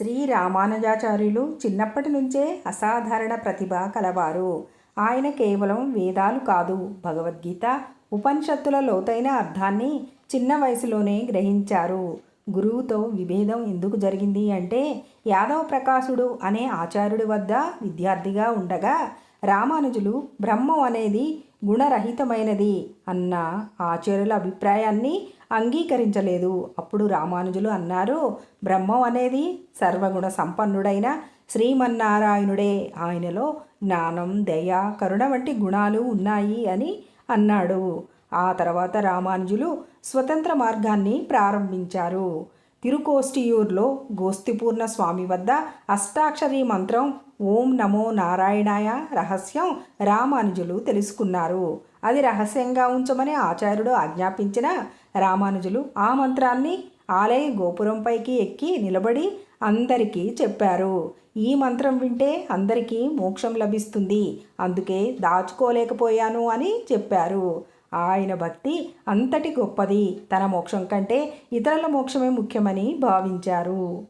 శ్రీ రామానుజాచార్యులు చిన్నప్పటి నుంచే అసాధారణ ప్రతిభ కలవారు. ఆయన కేవలం వేదాలు కాదు భగవద్గీత ఉపనిషత్తుల లోతైన అర్థాన్ని చిన్న వయసులోనే గ్రహించారు. గురువుతో విభేదం ఎందుకు జరిగింది అంటే యాదవ ప్రకాశుడు అనే ఆచార్యుడి వద్ద విద్యార్థిగా ఉండగా రామానుజులు బ్రహ్మం అనేది గుణరహితమైనది అన్న ఆచార్యుల అభిప్రాయాన్ని అంగీకరించలేదు. అప్పుడు రామానుజులు అన్నారు బ్రహ్మం అనేది సర్వగుణ సంపన్నుడైన శ్రీమన్నారాయణుడే. ఆయనలో జ్ఞానం దయ కరుణ వంటి గుణాలు ఉన్నాయి అని అన్నాడు. ఆ తర్వాత రామానుజులు స్వతంత్ర మార్గాన్ని ప్రారంభించారు. తిరుకోష్టియూర్లో గోస్తిపూర్ణ స్వామి వద్ద అష్టాక్షరి మంత్రం ఓం నమో నారాయణాయ రహస్యం రామానుజులు తెలుసుకున్నారు. అది రహస్యంగా ఉంచమని ఆచార్యుడు ఆజ్ఞాపించిన రామానుజులు ఆ మంత్రాన్ని ఆలయ గోపురంపైకి ఎక్కి నిలబడి అందరికీ చెప్పారు. ఈ మంత్రం వింటే అందరికీ మోక్షం లభిస్తుంది. అందుకే దాచుకోలేకపోయాను అని చెప్పారు. ఆయన భక్తి అంతటి గొప్పది. తన మోక్షం కంటే ఇతరుల మోక్షమే ముఖ్యమని భావించారు.